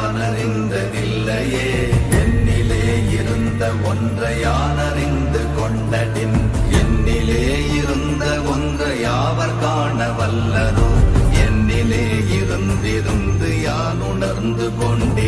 ஒன்றை என்னிலே இருந்த ஒன்றை யான் கொண்டடின். என்னிலே இருந்த ஒன்றை யாவர் காண வல்லரோ என்னிலே இருந்திருந்து யான் உணர்ந்து கொண்டேனே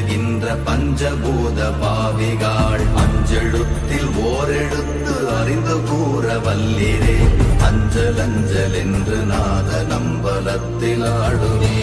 ஓதுகின்ற பஞ்சபூத பாவிகாள் அஞ்செழுத்தில் ஓரெழுத்து அறிந்து கூற வல்லிரே அஞ்சலஞ்சல் என்று நாத நம்பலத்தில் ஆடுவே